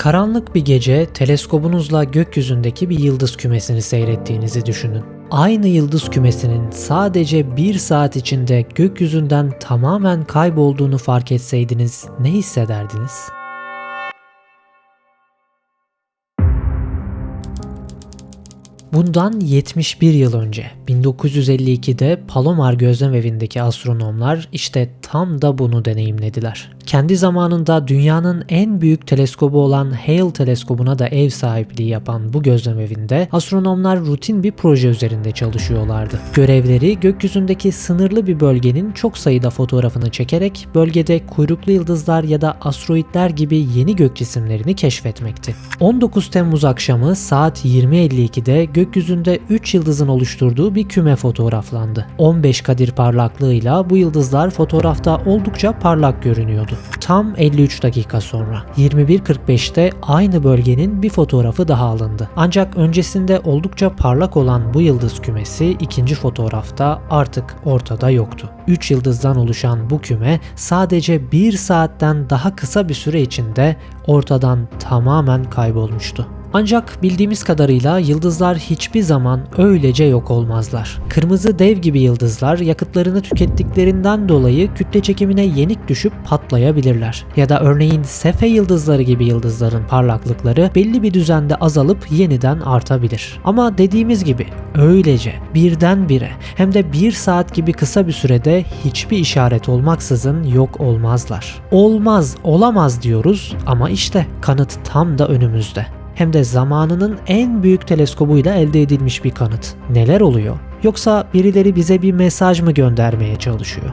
Karanlık bir gece teleskobunuzla gökyüzündeki bir yıldız kümesini seyrettiğinizi düşünün. Aynı yıldız kümesinin sadece bir saat içinde gökyüzünden tamamen kaybolduğunu fark etseydiniz ne hissederdiniz? Bundan 71 yıl önce 1952'de Palomar gözlem evindeki astronomlar işte tam da bunu deneyimlediler. Kendi zamanında dünyanın en büyük teleskobu olan Hale teleskobuna da ev sahipliği yapan bu gözlem evinde astronomlar rutin bir proje üzerinde çalışıyorlardı. Görevleri gökyüzündeki sınırlı bir bölgenin çok sayıda fotoğrafını çekerek bölgede kuyruklu yıldızlar ya da asteroitler gibi yeni gök cisimlerini keşfetmekti. 19 Temmuz akşamı saat 20.52'de gökyüzünde 3 yıldızın oluşturduğu bir küme fotoğraflandı. 15 kadir parlaklığıyla bu yıldızlar fotoğrafta oldukça parlak görünüyordu. Tam 53 dakika sonra 21.45'te aynı bölgenin bir fotoğrafı daha alındı. Ancak öncesinde oldukça parlak olan bu yıldız kümesi ikinci fotoğrafta artık ortada yoktu. 3 yıldızdan oluşan bu küme sadece 1 saatten daha kısa bir süre içinde ortadan tamamen kaybolmuştu. Ancak bildiğimiz kadarıyla yıldızlar hiçbir zaman öylece yok olmazlar. Kırmızı dev gibi yıldızlar yakıtlarını tükettiklerinden dolayı kütle çekimine yenik düşüp patlayabilirler. Ya da örneğin Sefe yıldızları gibi yıldızların parlaklıkları belli bir düzende azalıp yeniden artabilir. Ama dediğimiz gibi öylece birdenbire hem de bir saat gibi kısa bir sürede hiçbir işaret olmaksızın yok olmazlar. Olmaz, olamaz diyoruz ama işte kanıt tam da önümüzde hem de zamanının en büyük teleskobuyla elde edilmiş bir kanıt. Neler oluyor? Yoksa birileri bize bir mesaj mı göndermeye çalışıyor?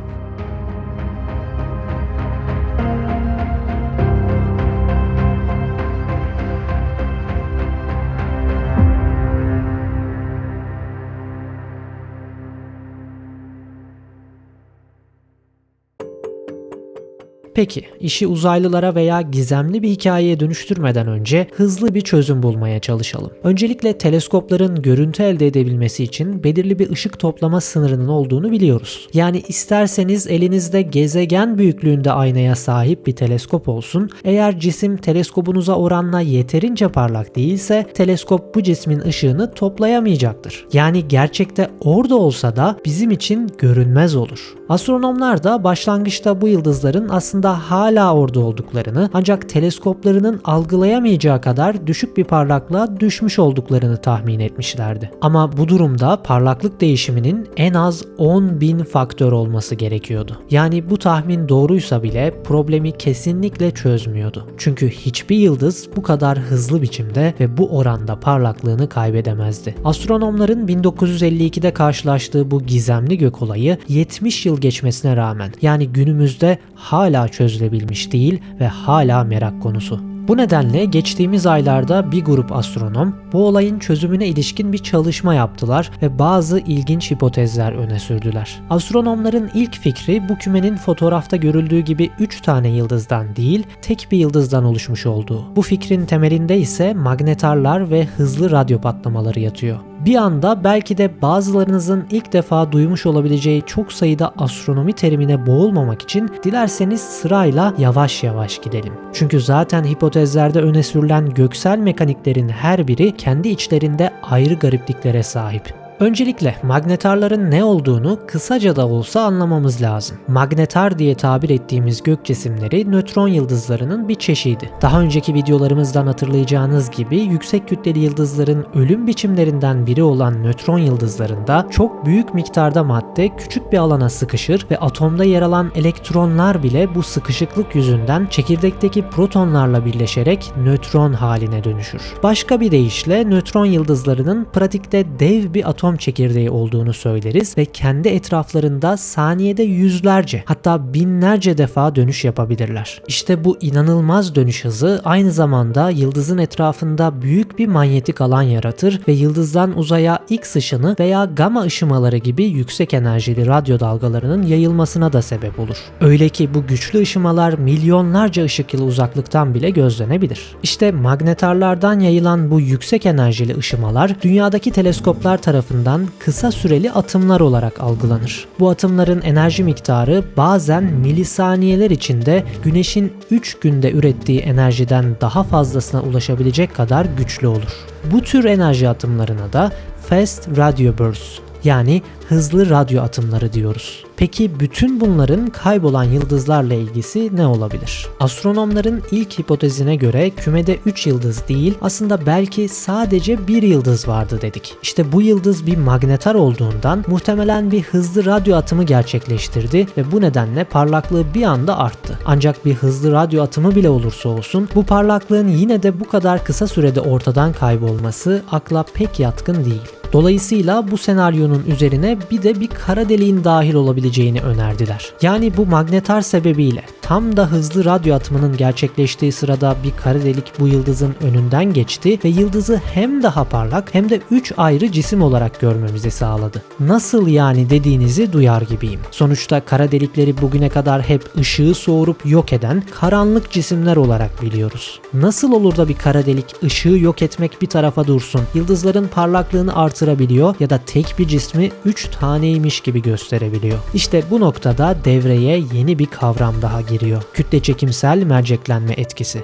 Peki, işi uzaylılara veya gizemli bir hikayeye dönüştürmeden önce hızlı bir çözüm bulmaya çalışalım. Öncelikle teleskopların görüntü elde edebilmesi için belirli bir ışık toplama sınırının olduğunu biliyoruz. Yani isterseniz elinizde gezegen büyüklüğünde aynaya sahip bir teleskop olsun. Eğer cisim teleskobunuza oranla yeterince parlak değilse teleskop bu cismin ışığını toplayamayacaktır. Yani gerçekte orada olsa da bizim için görünmez olur. Astronomlar da başlangıçta bu yıldızların aslında hala orada olduklarını ancak teleskoplarının algılayamayacağı kadar düşük bir parlaklığa düşmüş olduklarını tahmin etmişlerdi. Ama bu durumda parlaklık değişiminin en az 10 bin faktör olması gerekiyordu. Yani bu tahmin doğruysa bile problemi kesinlikle çözmüyordu. Çünkü hiçbir yıldız bu kadar hızlı biçimde ve bu oranda parlaklığını kaybedemezdi. Astronomların 1952'de karşılaştığı bu gizemli gök olayı 70 yıl geçmesine rağmen yani günümüzde hala çözülebilmiş değil ve hala merak konusu. Bu nedenle geçtiğimiz aylarda bir grup astronom bu olayın çözümüne ilişkin bir çalışma yaptılar ve bazı ilginç hipotezler öne sürdüler. Astronomların ilk fikri bu kümenin fotoğrafta görüldüğü gibi 3 tane yıldızdan değil, tek bir yıldızdan oluşmuş olduğu. Bu fikrin temelinde ise magnetarlar ve hızlı radyo patlamaları yatıyor. Bir anda belki de bazılarınızın ilk defa duymuş olabileceği çok sayıda astronomi terimine boğulmamak için dilerseniz sırayla yavaş yavaş gidelim. Çünkü zaten hipotezlerde öne sürülen göksel mekaniklerin her biri kendi içlerinde ayrı garipliklere sahip. Öncelikle magnetarların ne olduğunu kısaca da olsa anlamamız lazım. Magnetar diye tabir ettiğimiz gök cisimleri nötron yıldızlarının bir çeşidi. Daha önceki videolarımızdan hatırlayacağınız gibi yüksek kütleli yıldızların ölüm biçimlerinden biri olan nötron yıldızlarında çok büyük miktarda madde küçük bir alana sıkışır ve atomda yer alan elektronlar bile bu sıkışıklık yüzünden çekirdekteki protonlarla birleşerek nötron haline dönüşür. Başka bir deyişle nötron yıldızlarının pratikte dev bir atom atom çekirdeği olduğunu söyleriz ve kendi etraflarında saniyede yüzlerce hatta binlerce defa dönüş yapabilirler. İşte bu inanılmaz dönüş hızı aynı zamanda yıldızın etrafında büyük bir manyetik alan yaratır ve yıldızdan uzaya X ışını veya gamma ışımaları gibi yüksek enerjili radyo dalgalarının yayılmasına da sebep olur. Öyle ki bu güçlü ışımalar milyonlarca ışık yılı uzaklıktan bile gözlenebilir. İşte magnetarlardan yayılan bu yüksek enerjili ışımalar dünyadaki teleskoplar tarafından tarafından kısa süreli atımlar olarak algılanır. Bu atımların enerji miktarı bazen milisaniyeler içinde güneşin 3 günde ürettiği enerjiden daha fazlasına ulaşabilecek kadar güçlü olur. Bu tür enerji atımlarına da Fast Radio Bursts yani hızlı radyo atımları diyoruz. Peki bütün bunların kaybolan yıldızlarla ilgisi ne olabilir? Astronomların ilk hipotezine göre kümede 3 yıldız değil aslında belki sadece bir yıldız vardı dedik. İşte bu yıldız bir magnetar olduğundan muhtemelen bir hızlı radyo atımı gerçekleştirdi ve bu nedenle parlaklığı bir anda arttı. Ancak bir hızlı radyo atımı bile olursa olsun bu parlaklığın yine de bu kadar kısa sürede ortadan kaybolması akla pek yatkın değil. Dolayısıyla bu senaryonun üzerine bir de bir kara deliğin dahil olabileceğini önerdiler. Yani bu magnetar sebebiyle tam da hızlı radyo atımının gerçekleştiği sırada bir kara delik bu yıldızın önünden geçti ve yıldızı hem daha parlak hem de 3 ayrı cisim olarak görmemizi sağladı. Nasıl yani dediğinizi duyar gibiyim. Sonuçta kara delikleri bugüne kadar hep ışığı soğurup yok eden karanlık cisimler olarak biliyoruz. Nasıl olur da bir kara delik ışığı yok etmek bir tarafa dursun, yıldızların parlaklığını artırabiliyor ya da tek bir cismi 3 taneymiş gibi gösterebiliyor. İşte bu noktada devreye yeni bir kavram daha giriyor. Kütle çekimsel merceklenme etkisi.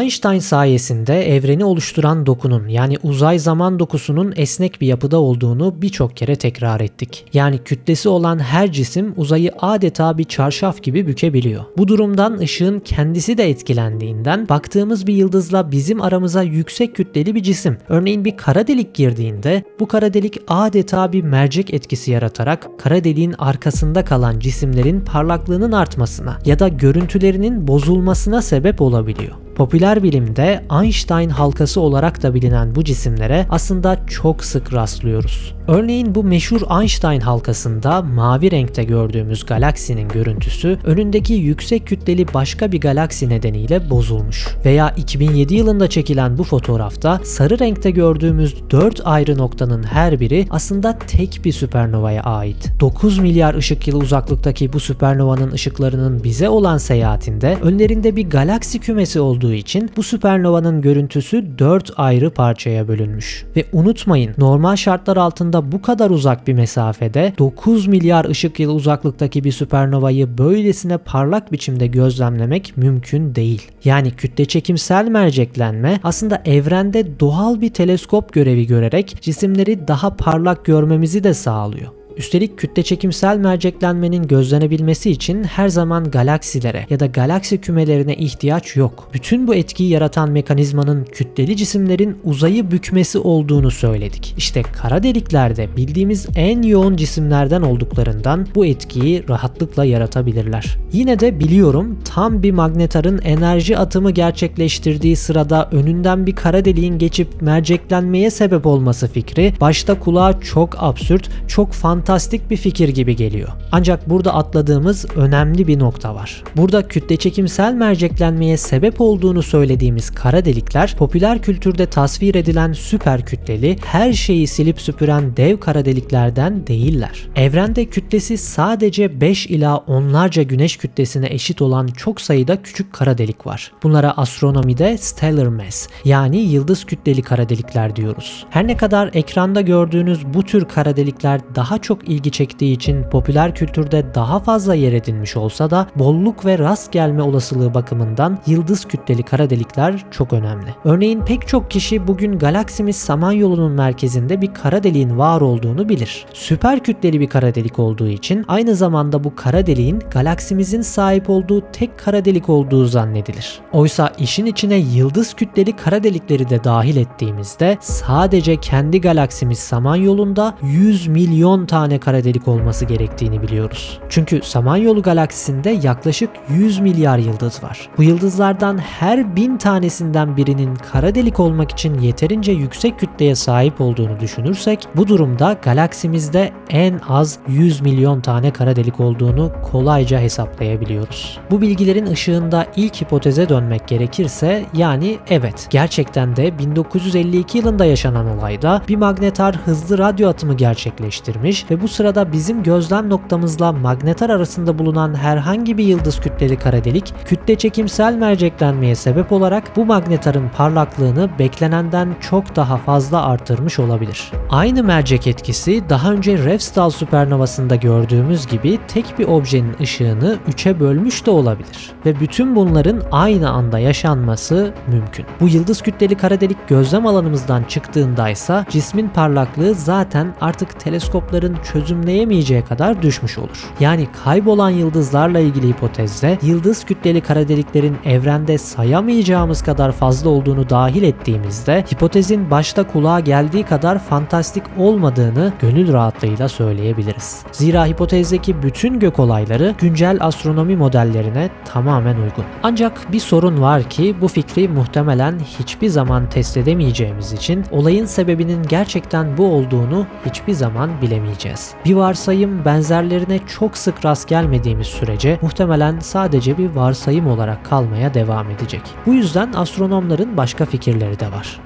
Einstein sayesinde evreni oluşturan dokunun yani uzay zaman dokusunun esnek bir yapıda olduğunu birçok kere tekrar ettik. Yani kütlesi olan her cisim uzayı adeta bir çarşaf gibi bükebiliyor. Bu durumdan ışığın kendisi de etkilendiğinden baktığımız bir yıldızla bizim aramıza yüksek kütleli bir cisim, örneğin bir kara delik girdiğinde bu kara delik adeta bir mercek etkisi yaratarak kara deliğin arkasında kalan cisimlerin parlaklığının artmasına ya da görüntülerinin bozulmasına sebep olabiliyor. Popüler bilimde Einstein halkası olarak da bilinen bu cisimlere aslında çok sık rastlıyoruz. Örneğin bu meşhur Einstein halkasında mavi renkte gördüğümüz galaksinin görüntüsü önündeki yüksek kütleli başka bir galaksi nedeniyle bozulmuş. Veya 2007 yılında çekilen bu fotoğrafta sarı renkte gördüğümüz 4 ayrı noktanın her biri aslında tek bir süpernovaya ait. 9 milyar ışık yılı uzaklıktaki bu süpernovanın ışıklarının bize olan seyahatinde önlerinde bir galaksi kümesi olduğu için bu süpernovanın görüntüsü 4 ayrı parçaya bölünmüş. Ve unutmayın normal şartlar altında bu kadar uzak bir mesafede 9 milyar ışık yılı uzaklıktaki bir süpernovayı böylesine parlak biçimde gözlemlemek mümkün değil. Yani kütle çekimsel merceklenme aslında evrende doğal bir teleskop görevi görerek cisimleri daha parlak görmemizi de sağlıyor. Üstelik kütle çekimsel merceklenmenin gözlenebilmesi için her zaman galaksilere ya da galaksi kümelerine ihtiyaç yok. Bütün bu etkiyi yaratan mekanizmanın kütleli cisimlerin uzayı bükmesi olduğunu söyledik. İşte kara deliklerde bildiğimiz en yoğun cisimlerden olduklarından bu etkiyi rahatlıkla yaratabilirler. Yine de biliyorum tam bir magnetarın enerji atımı gerçekleştirdiği sırada önünden bir kara deliğin geçip merceklenmeye sebep olması fikri başta kulağa çok absürt, çok fantastik fantastik bir fikir gibi geliyor. Ancak burada atladığımız önemli bir nokta var. Burada kütle çekimsel merceklenmeye sebep olduğunu söylediğimiz kara delikler popüler kültürde tasvir edilen süper kütleli, her şeyi silip süpüren dev kara deliklerden değiller. Evrende kütlesi sadece 5 ila onlarca güneş kütlesine eşit olan çok sayıda küçük kara delik var. Bunlara astronomide stellar mass yani yıldız kütleli kara delikler diyoruz. Her ne kadar ekranda gördüğünüz bu tür kara delikler daha çok çok ilgi çektiği için popüler kültürde daha fazla yer edinmiş olsa da bolluk ve rast gelme olasılığı bakımından yıldız kütleli kara delikler çok önemli. Örneğin pek çok kişi bugün galaksimiz Samanyolu'nun merkezinde bir kara deliğin var olduğunu bilir. Süper kütleli bir kara delik olduğu için aynı zamanda bu kara deliğin galaksimizin sahip olduğu tek kara delik olduğu zannedilir. Oysa işin içine yıldız kütleli kara delikleri de dahil ettiğimizde sadece kendi galaksimiz Samanyolu'nda 100 milyon tane tane kara delik olması gerektiğini biliyoruz. Çünkü Samanyolu galaksisinde yaklaşık 100 milyar yıldız var. Bu yıldızlardan her bin tanesinden birinin kara delik olmak için yeterince yüksek kütleye sahip olduğunu düşünürsek bu durumda galaksimizde en az 100 milyon tane kara delik olduğunu kolayca hesaplayabiliyoruz. Bu bilgilerin ışığında ilk hipoteze dönmek gerekirse yani evet gerçekten de 1952 yılında yaşanan olayda bir magnetar hızlı radyo atımı gerçekleştirmiş ve ve bu sırada bizim gözlem noktamızla magnetar arasında bulunan herhangi bir yıldız kütleli kara delik kütle çekimsel merceklenmeye sebep olarak bu magnetarın parlaklığını beklenenden çok daha fazla artırmış olabilir. Aynı mercek etkisi daha önce Refstal süpernovasında gördüğümüz gibi tek bir objenin ışığını üçe bölmüş de olabilir ve bütün bunların aynı anda yaşanması mümkün. Bu yıldız kütleli kara delik gözlem alanımızdan çıktığında ise cismin parlaklığı zaten artık teleskopların çözümleyemeyeceği kadar düşmüş olur. Yani kaybolan yıldızlarla ilgili hipotezde yıldız kütleli kara deliklerin evrende sayamayacağımız kadar fazla olduğunu dahil ettiğimizde hipotezin başta kulağa geldiği kadar fantastik olmadığını gönül rahatlığıyla söyleyebiliriz. Zira hipotezdeki bütün gök olayları güncel astronomi modellerine tamamen uygun. Ancak bir sorun var ki bu fikri muhtemelen hiçbir zaman test edemeyeceğimiz için olayın sebebinin gerçekten bu olduğunu hiçbir zaman bilemeyeceğiz. Bir varsayım benzerlerine çok sık rast gelmediğimiz sürece muhtemelen sadece bir varsayım olarak kalmaya devam edecek. Bu yüzden astronomların başka fikirleri de var.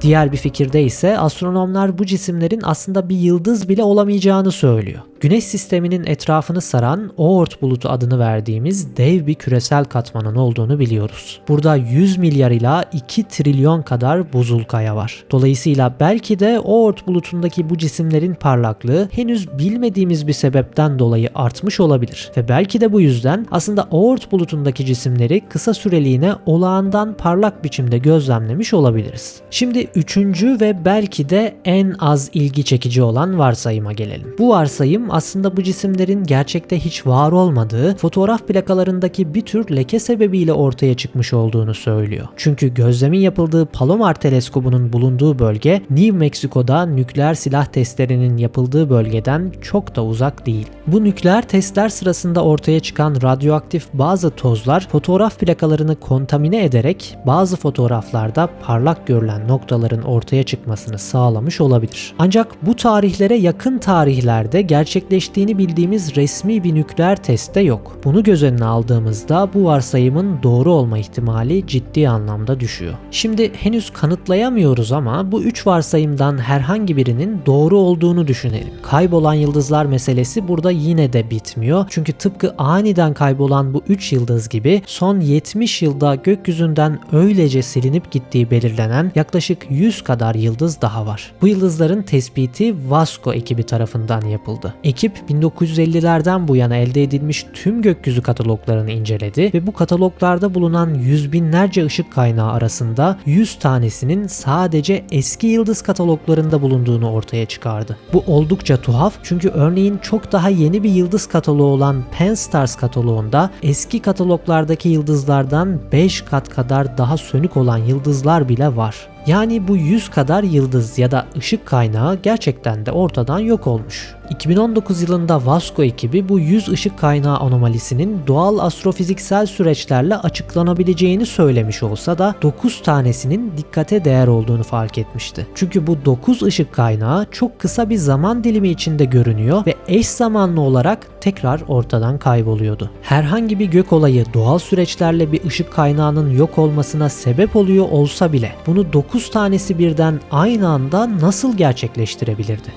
Diğer bir fikirde ise astronomlar bu cisimlerin aslında bir yıldız bile olamayacağını söylüyor. Güneş sisteminin etrafını saran Oort bulutu adını verdiğimiz dev bir küresel katmanın olduğunu biliyoruz. Burada 100 milyar ila 2 trilyon kadar buzul kaya var. Dolayısıyla belki de Oort bulutundaki bu cisimlerin parlaklığı henüz bilmediğimiz bir sebepten dolayı artmış olabilir. Ve belki de bu yüzden aslında Oort bulutundaki cisimleri kısa süreliğine olağandan parlak biçimde gözlemlemiş olabiliriz. Şimdi üçüncü ve belki de en az ilgi çekici olan varsayıma gelelim. Bu varsayım aslında bu cisimlerin gerçekte hiç var olmadığı, fotoğraf plakalarındaki bir tür leke sebebiyle ortaya çıkmış olduğunu söylüyor. Çünkü gözlemin yapıldığı Palomar teleskobunun bulunduğu bölge New Mexico'da nükleer silah testlerinin yapıldığı bölgeden çok da uzak değil. Bu nükleer testler sırasında ortaya çıkan radyoaktif bazı tozlar fotoğraf plakalarını kontamine ederek bazı fotoğraflarda parlak görülen noktaların ortaya çıkmasını sağlamış olabilir. Ancak bu tarihlere yakın tarihlerde gerçekleştiğini bildiğimiz resmi bir nükleer testte yok. Bunu göz önüne aldığımızda bu varsayımın doğru olma ihtimali ciddi anlamda düşüyor. Şimdi henüz kanıtlayamıyoruz ama bu üç varsayımdan herhangi birinin doğru olduğunu düşünelim. Kaybolan yıldızlar meselesi burada yine de bitmiyor. Çünkü tıpkı aniden kaybolan bu 3 yıldız gibi son 70 yılda gökyüzünden öylece silinip gittiği belirlenen yaklaşık 100 kadar yıldız daha var. Bu yıldızların tespiti Vasco ekibi tarafından yapıldı. Ekip 1950'lerden bu yana elde edilmiş tüm gökyüzü kataloglarını inceledi ve bu kataloglarda bulunan yüz binlerce ışık kaynağı arasında 100 tanesinin sadece eski yıldız kataloglarında bulunduğunu ortaya çıkardı. Bu oldukça tuhaf çünkü örneğin çok daha yeni bir yıldız kataloğu olan Penstars kataloğunda eski kataloglardaki yıldızlardan 5 kat kadar daha sönük olan yıldızlar bile var. Yani bu 100 kadar yıldız ya da ışık kaynağı gerçekten de ortadan yok olmuş. 2019 yılında Vasco ekibi bu 100 ışık kaynağı anomalisinin doğal astrofiziksel süreçlerle açıklanabileceğini söylemiş olsa da 9 tanesinin dikkate değer olduğunu fark etmişti. Çünkü bu 9 ışık kaynağı çok kısa bir zaman dilimi içinde görünüyor ve eş zamanlı olarak tekrar ortadan kayboluyordu. Herhangi bir gök olayı doğal süreçlerle bir ışık kaynağının yok olmasına sebep oluyor olsa bile bunu 9 tanesi birden aynı anda nasıl gerçekleştirebilirdi?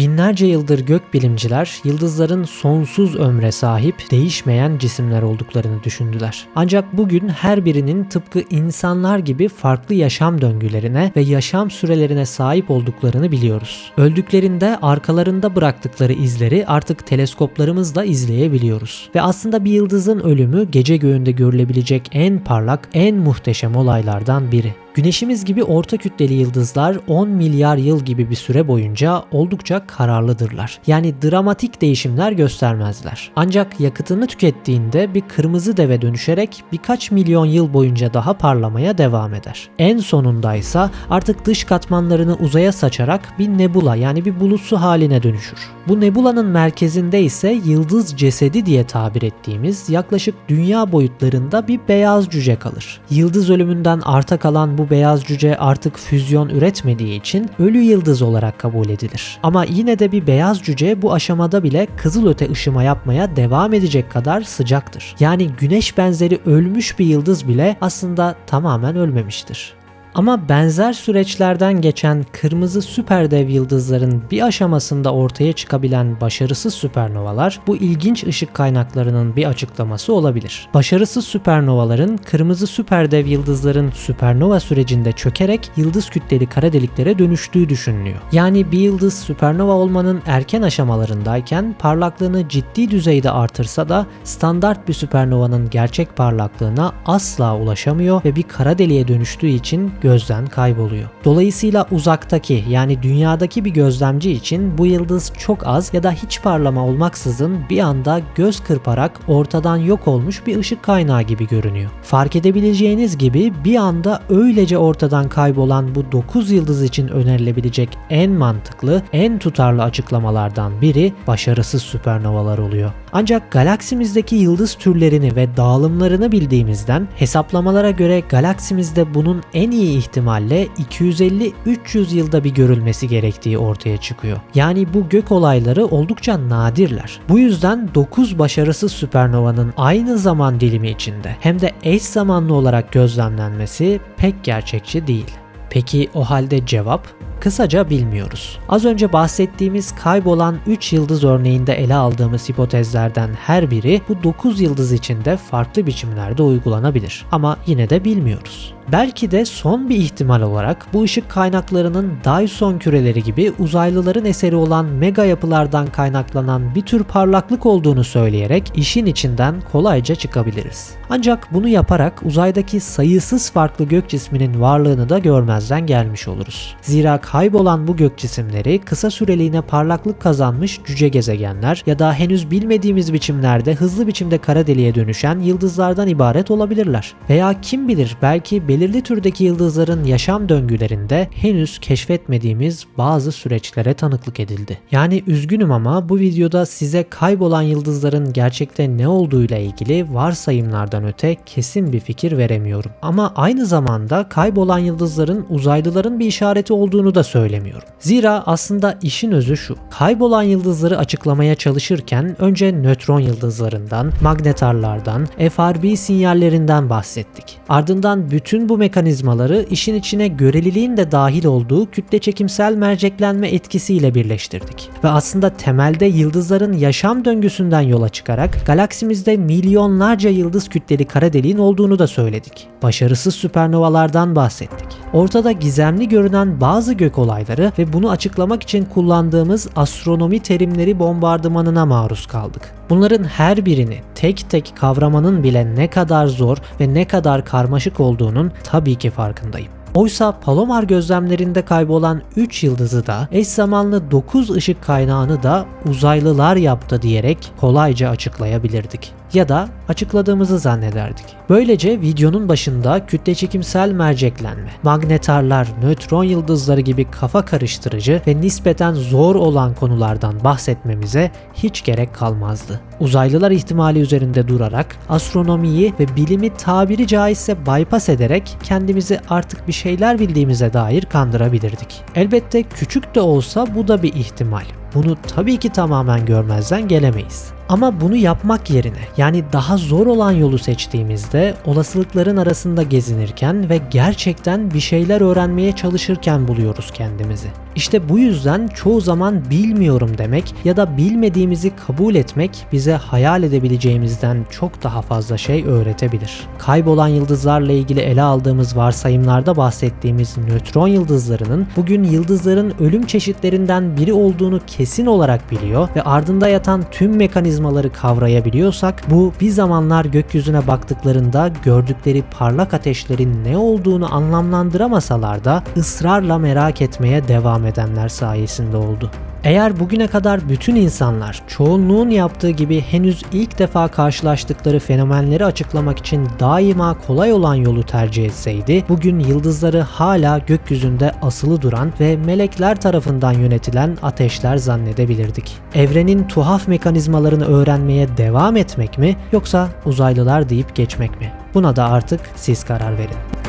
Binlerce yıldır gökbilimciler yıldızların sonsuz ömre sahip, değişmeyen cisimler olduklarını düşündüler. Ancak bugün her birinin tıpkı insanlar gibi farklı yaşam döngülerine ve yaşam sürelerine sahip olduklarını biliyoruz. Öldüklerinde arkalarında bıraktıkları izleri artık teleskoplarımızla izleyebiliyoruz. Ve aslında bir yıldızın ölümü gece göğünde görülebilecek en parlak, en muhteşem olaylardan biri. Güneşimiz gibi orta kütleli yıldızlar 10 milyar yıl gibi bir süre boyunca oldukça kararlıdırlar. Yani dramatik değişimler göstermezler. Ancak yakıtını tükettiğinde bir kırmızı deve dönüşerek birkaç milyon yıl boyunca daha parlamaya devam eder. En sonunda ise artık dış katmanlarını uzaya saçarak bir nebula yani bir bulutsu haline dönüşür. Bu nebulanın merkezinde ise yıldız cesedi diye tabir ettiğimiz yaklaşık dünya boyutlarında bir beyaz cüce kalır. Yıldız ölümünden arta kalan bu bu beyaz cüce artık füzyon üretmediği için ölü yıldız olarak kabul edilir. Ama yine de bir beyaz cüce bu aşamada bile kızılöte ışıma yapmaya devam edecek kadar sıcaktır. Yani güneş benzeri ölmüş bir yıldız bile aslında tamamen ölmemiştir. Ama benzer süreçlerden geçen kırmızı süper dev yıldızların bir aşamasında ortaya çıkabilen başarısız süpernovalar bu ilginç ışık kaynaklarının bir açıklaması olabilir. Başarısız süpernovaların kırmızı süper dev yıldızların süpernova sürecinde çökerek yıldız kütleli kara deliklere dönüştüğü düşünülüyor. Yani bir yıldız süpernova olmanın erken aşamalarındayken parlaklığını ciddi düzeyde artırsa da standart bir süpernovanın gerçek parlaklığına asla ulaşamıyor ve bir kara deliğe dönüştüğü için gözden kayboluyor. Dolayısıyla uzaktaki yani dünyadaki bir gözlemci için bu yıldız çok az ya da hiç parlama olmaksızın bir anda göz kırparak ortadan yok olmuş bir ışık kaynağı gibi görünüyor. Fark edebileceğiniz gibi bir anda öylece ortadan kaybolan bu 9 yıldız için önerilebilecek en mantıklı, en tutarlı açıklamalardan biri başarısız süpernovalar oluyor. Ancak galaksimizdeki yıldız türlerini ve dağılımlarını bildiğimizden hesaplamalara göre galaksimizde bunun en iyi ihtimalle 250-300 yılda bir görülmesi gerektiği ortaya çıkıyor. Yani bu gök olayları oldukça nadirler. Bu yüzden 9 başarısız süpernovanın aynı zaman dilimi içinde hem de eş zamanlı olarak gözlemlenmesi pek gerçekçi değil. Peki o halde cevap? Kısaca bilmiyoruz. Az önce bahsettiğimiz kaybolan 3 yıldız örneğinde ele aldığımız hipotezlerden her biri bu 9 yıldız içinde farklı biçimlerde uygulanabilir. Ama yine de bilmiyoruz. Belki de son bir ihtimal olarak bu ışık kaynaklarının Dyson küreleri gibi uzaylıların eseri olan mega yapılardan kaynaklanan bir tür parlaklık olduğunu söyleyerek işin içinden kolayca çıkabiliriz. Ancak bunu yaparak uzaydaki sayısız farklı gök cisminin varlığını da görmezden gelmiş oluruz. Zira kaybolan bu gök cisimleri kısa süreliğine parlaklık kazanmış cüce gezegenler ya da henüz bilmediğimiz biçimlerde hızlı biçimde kara deliğe dönüşen yıldızlardan ibaret olabilirler. Veya kim bilir belki belirli türdeki yıldızların yaşam döngülerinde henüz keşfetmediğimiz bazı süreçlere tanıklık edildi. Yani üzgünüm ama bu videoda size kaybolan yıldızların gerçekte ne olduğuyla ilgili varsayımlardan öte kesin bir fikir veremiyorum. Ama aynı zamanda kaybolan yıldızların uzaylıların bir işareti olduğunu da söylemiyorum. Zira aslında işin özü şu. Kaybolan yıldızları açıklamaya çalışırken önce nötron yıldızlarından, magnetarlardan, FRB sinyallerinden bahsettik. Ardından bütün bu mekanizmaları işin içine göreliliğin de dahil olduğu kütle çekimsel merceklenme etkisiyle birleştirdik. Ve aslında temelde yıldızların yaşam döngüsünden yola çıkarak galaksimizde milyonlarca yıldız kütleli kara deliğin olduğunu da söyledik. Başarısız süpernovalardan bahsettik. Ortada gizemli görünen bazı gök olayları ve bunu açıklamak için kullandığımız astronomi terimleri bombardımanına maruz kaldık. Bunların her birini tek tek kavramanın bile ne kadar zor ve ne kadar karmaşık olduğunun tabii ki farkındayım. Oysa Palomar gözlemlerinde kaybolan 3 yıldızı da eş zamanlı 9 ışık kaynağını da uzaylılar yaptı diyerek kolayca açıklayabilirdik ya da açıkladığımızı zannederdik. Böylece videonun başında kütle çekimsel merceklenme, magnetarlar, nötron yıldızları gibi kafa karıştırıcı ve nispeten zor olan konulardan bahsetmemize hiç gerek kalmazdı. Uzaylılar ihtimali üzerinde durarak astronomiyi ve bilimi tabiri caizse bypass ederek kendimizi artık bir şeyler bildiğimize dair kandırabilirdik. Elbette küçük de olsa bu da bir ihtimal. Bunu tabii ki tamamen görmezden gelemeyiz. Ama bunu yapmak yerine yani daha zor olan yolu seçtiğimizde olasılıkların arasında gezinirken ve gerçekten bir şeyler öğrenmeye çalışırken buluyoruz kendimizi. İşte bu yüzden çoğu zaman bilmiyorum demek ya da bilmediğimizi kabul etmek bize hayal edebileceğimizden çok daha fazla şey öğretebilir. Kaybolan yıldızlarla ilgili ele aldığımız varsayımlarda bahsettiğimiz nötron yıldızlarının bugün yıldızların ölüm çeşitlerinden biri olduğunu kesin olarak biliyor ve ardında yatan tüm mekanizmaları kavrayabiliyorsak bu bir zamanlar gökyüzüne baktıklarında gördükleri parlak ateşlerin ne olduğunu anlamlandıramasalar da ısrarla merak etmeye devam edenler sayesinde oldu. Eğer bugüne kadar bütün insanlar çoğunluğun yaptığı gibi henüz ilk defa karşılaştıkları fenomenleri açıklamak için daima kolay olan yolu tercih etseydi, bugün yıldızları hala gökyüzünde asılı duran ve melekler tarafından yönetilen ateşler zannedebilirdik. Evrenin tuhaf mekanizmalarını öğrenmeye devam etmek mi yoksa uzaylılar deyip geçmek mi? Buna da artık siz karar verin.